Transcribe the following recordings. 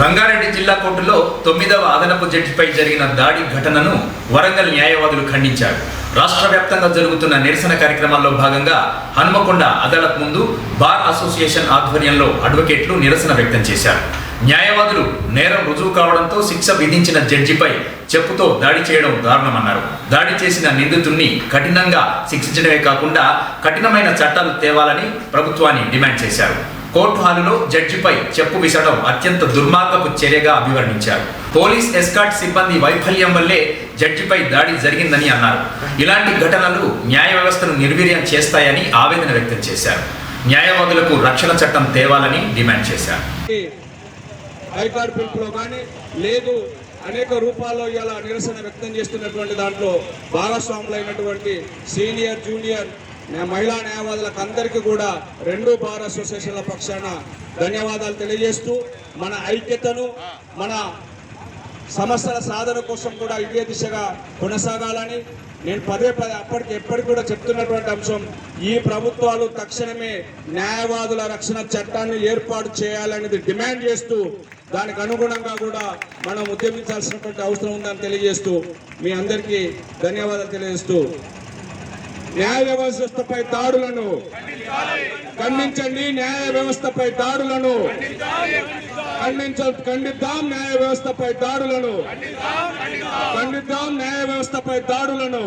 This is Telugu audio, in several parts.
రంగారెడ్డి జిల్లా కోర్టులో తొమ్మిదవ అదనపు జడ్జిపై జరిగిన దాడి ఘటనను వరంగల్ న్యాయవాదులు ఖండించారు. రాష్ట్ర వ్యాప్తంగా జరుగుతున్న నిరసన కార్యక్రమాల్లో భాగంగా హనుమకొండ అదాలత్ ముందు బార్ అసోసియేషన్ ఆధ్వర్యంలో అడ్వకేట్లు నిరసన వ్యక్తం చేశారు. న్యాయవాదులు నేరం రుజువు కావడంతో శిక్ష విధించిన జడ్జిపై చెప్పుతో దాడి చేయడం దారుణమన్నారు. దాడి చేసిన నిందితుణ్ణి కఠినంగా శిక్షించడమే కాకుండా కఠినమైన చట్టాలు తేవాలని ప్రభుత్వాన్ని డిమాండ్ చేశారు. కోర్టు హాలులో జడ్జిపై చెప్పు విసడం అత్యంత దుర్మార్గపు చర్యగా అభివర్ణించారు. పోలీస్ ఎస్కాట్ సిబ్బంది వైఫల్యం వల్లే జడ్జిపై దాడి జరిగిందని అన్నారు. ఇలాంటి ఘటనలు న్యాయ వ్యవస్థను నిర్వీర్యం చేస్తాయని ఆవేదన వ్యక్తం చేశారు. న్యాయవాదులకు రక్షణ చట్టం తేవాలని డిమాండ్ చేశారు. హైకోర్టు పిలుపులో కానీ లేదు అనేక రూపాల్లో ఇలా నిరసన వ్యక్తం చేస్తున్నటువంటి దాంట్లో భాగస్వాములైనటువంటి సీనియర్ జూనియర్ మహిళా న్యాయవాదులకు అందరికీ కూడా రెండు బార్ అసోసియేషన్ల పక్షాన ధన్యవాదాలు తెలియజేస్తూ మన ఐక్యతను మన సమస్యల సాధన కోసం కూడా ఇదే దిశగా కొనసాగాలని నేను పదే పదే అప్పటికి ఎప్పటికి కూడా చెప్తున్నటువంటి అంశం ఈ ప్రభుత్వాలు తక్షణమే న్యాయవాదుల రక్షణ చట్టాన్ని ఏర్పాటు చేయాలనేది డిమాండ్ చేస్తూ దానికి అనుగుణంగా కూడా మనం ఉద్యమించాల్సినటువంటి అవసరం ఉందని తెలియజేస్తూ మీ అందరికీ ధన్యవాదాలు తెలియజేస్తూ న్యాయ వ్యవస్థపై దాడులను. ఖండించండి న్యాయ వ్యవస్థపై దాడులను. ఖండించ ఖండిద్దాం న్యాయ వ్యవస్థపై దాడులను. ఖండిద్దాం న్యాయ వ్యవస్థపై దాడులను.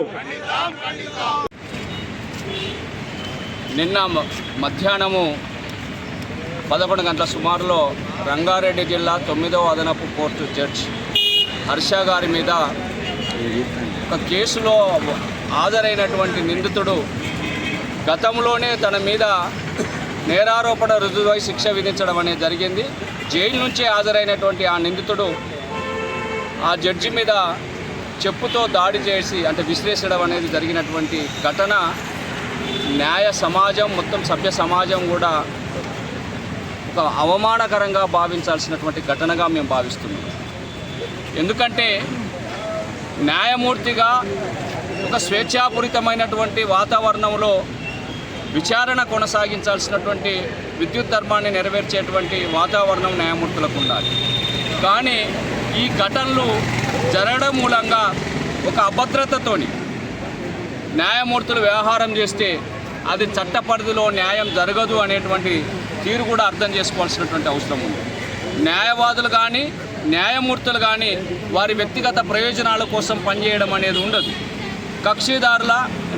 నిన్న మధ్యాహ్నము పదకొండు గంటల సుమారులో రంగారెడ్డి జిల్లా తొమ్మిదవ అదనపు కోర్టు జడ్జ్ హర్ష గారి మీద ఒక కేసులో హాజరైనటువంటి నిందితుడు గతంలోనే తన మీద నేరారోపణ రుజువై శిక్ష విధించడం అనేది జరిగింది. జైలు నుంచే హాజరైనటువంటి ఆ నిందితుడు ఆ జడ్జి మీద చెప్పుతో దాడి చేసి అంటే విశ్లేషించడం అనేది జరిగినటువంటి ఘటన న్యాయ సమాజం మొత్తం సభ్య సమాజం కూడా ఒక అవమానకరంగా భావించాల్సినటువంటి ఘటనగా మేము భావిస్తున్నాం. ఎందుకంటే న్యాయమూర్తిగా ఒక స్వేచ్ఛాపూరితమైనటువంటి వాతావరణంలో విచారణ కొనసాగించాల్సినటువంటి విద్యుత్ ధర్మాన్ని నెరవేర్చేటువంటి వాతావరణం న్యాయమూర్తులకు ఉండాలి. కానీ ఈ ఘటనలు జరగడం మూలంగా ఒక అభద్రతతోని న్యాయమూర్తులు వ్యవహారం చేస్తే అది చట్ట పరిధిలో న్యాయం జరగదు అనేటువంటి తీరు కూడా అర్థం చేసుకోవాల్సినటువంటి అవసరం ఉంది. న్యాయవాదులు కానీ న్యాయమూర్తులు కానీ వారి వ్యక్తిగత ప్రయోజనాల కోసం పనిచేయడం అనేది ఉండదు. కక్షిదారుల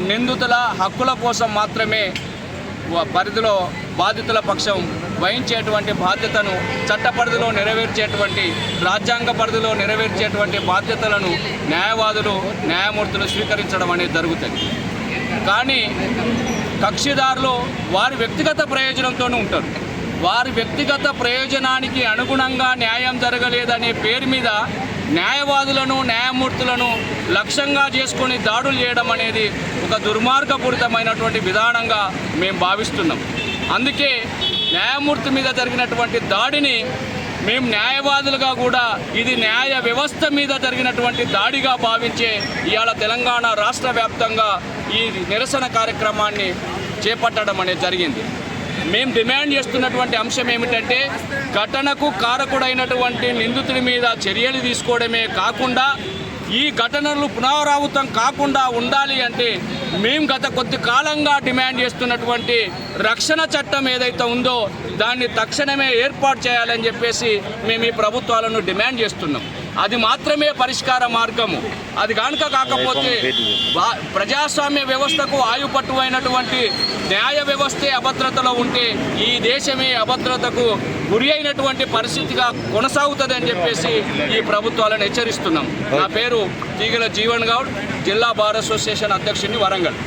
నిందితుల హక్కుల కోసం మాత్రమే పరిధిలో బాధితుల పక్షం వహించేటువంటి బాధ్యతను చట్ట పరిధిలో నెరవేర్చేటువంటి రాజ్యాంగ పరిధిలో నెరవేర్చేటువంటి బాధ్యతలను న్యాయవాదులు న్యాయమూర్తులు స్వీకరించడం అనేది జరుగుతుంది. కానీ కక్షిదారులు వారి వ్యక్తిగత ప్రయోజనంతోనే ఉంటారు. వారి వ్యక్తిగత ప్రయోజనానికి అనుగుణంగా న్యాయం జరగలేదనే పేరు మీద న్యాయవాదులను న్యాయమూర్తులను లక్ష్యంగా చేసుకొని దాడులు చేయడం అనేది ఒక దుర్మార్గపూరితమైనటువంటి విధానంగా మేము భావిస్తున్నాం. అందుకే న్యాయమూర్తి మీద జరిగినటువంటి దాడిని మేము న్యాయవాదులుగా కూడా ఇది న్యాయ వ్యవస్థ మీద జరిగినటువంటి దాడిగా భావించే ఇవాళ తెలంగాణ రాష్ట్ర వ్యాప్తంగా ఈ నిరసన కార్యక్రమాన్ని చేపట్టడం అనేది జరిగింది. మేము డిమాండ్ చేస్తున్నటువంటి అంశం ఏమిటంటే ఘటనకు కారకుడైనటువంటి నిందితుడి మీద చర్యలు తీసుకోవడమే కాకుండా ఈ ఘటనలు పునరావృతం కాకుండా ఉండాలి అంటే మేము గత కొద్ది కాలంగా డిమాండ్ చేస్తున్నటువంటి రక్షణ చట్టం ఏదైతే ఉందో దాన్ని తక్షణమే ఏర్పాటు చేయాలని చెప్పేసి మేము ఈ ప్రభుత్వాలను డిమాండ్ చేస్తున్నాం. అది మాత్రమే పరిష్కార మార్గము. అది కనుక కాకపోతే ప్రజాస్వామ్య వ్యవస్థకు ఆయుపట్టు అయినటువంటి న్యాయ వ్యవస్థే అభద్రతలో ఉంటే ఈ దేశమే అభద్రతకు గురి అయినటువంటి పరిస్థితిగా కొనసాగుతుందని చెప్పేసి ఈ ప్రభుత్వాలను హెచ్చరిస్తున్నాం. నా పేరు తీగల జీవన్ గౌడ్ జిల్లా బార్ అసోసియేషన్ అధ్యక్షుడిని వరంగల్.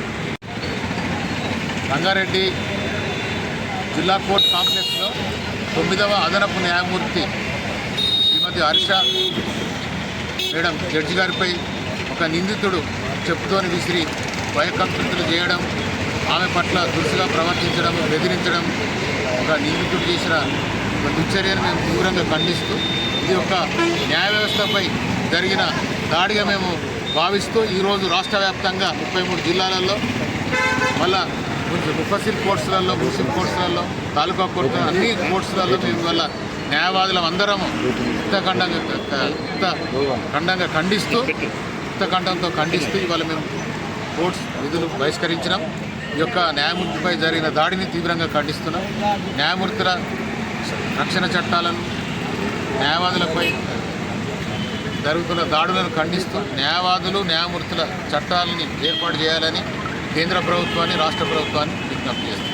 రంగారెడ్డి జిల్లా కోర్టు కాంప్లెక్స్లో తొమ్మిదవ అదనపు న్యాయమూర్తి శ్రీమతి హర్ష మేడం జడ్జి గారిపై ఒక నిందితుడు చెప్పుతోని విసిరి భయకంపితులు చేయడం ఆమె పట్ల దురుసుగా ప్రవర్తించడం బెదిరించడం ఒక నిందితుడు చేసిన ఒక దుశ్చర్యను మేము తీవ్రంగా ఖండిస్తూ ఇది ఒక న్యాయ వ్యవస్థపై జరిగిన దాడిగా మేము భావిస్తూ ఈరోజు రాష్ట్ర వ్యాప్తంగా ముప్పై మూడు జిల్లాలలో మళ్ళా ముఫసిల్ కోర్సులలో ముస్లిం కోర్సులలో తాలూకా కోర్టు అన్ని కోర్సులలో మేము వల్ల న్యాయవాదులం అందరము ఉత్తఖండంగా ఉత్త ఖండంగా ఖండిస్తూ ఉత్తఖండంతో ఖండిస్తూ ఇవాళ మేము కోర్ట్స్ విధులు బహిష్కరించినాం. ఈ యొక్క న్యాయమూర్తిపై జరిగిన దాడిని తీవ్రంగా ఖండిస్తున్నాం. న్యాయమూర్తుల రక్షణ చట్టాలను న్యాయవాదులపై జరుగుతున్న దాడులను ఖండిస్తూ న్యాయవాదులు న్యాయమూర్తుల చట్టాలని ఏర్పాటు చేయాలని కేంద్ర ప్రభుత్వాన్ని రాష్ట్ర ప్రభుత్వాన్ని విజ్ఞప్తి చేస్తున్నాం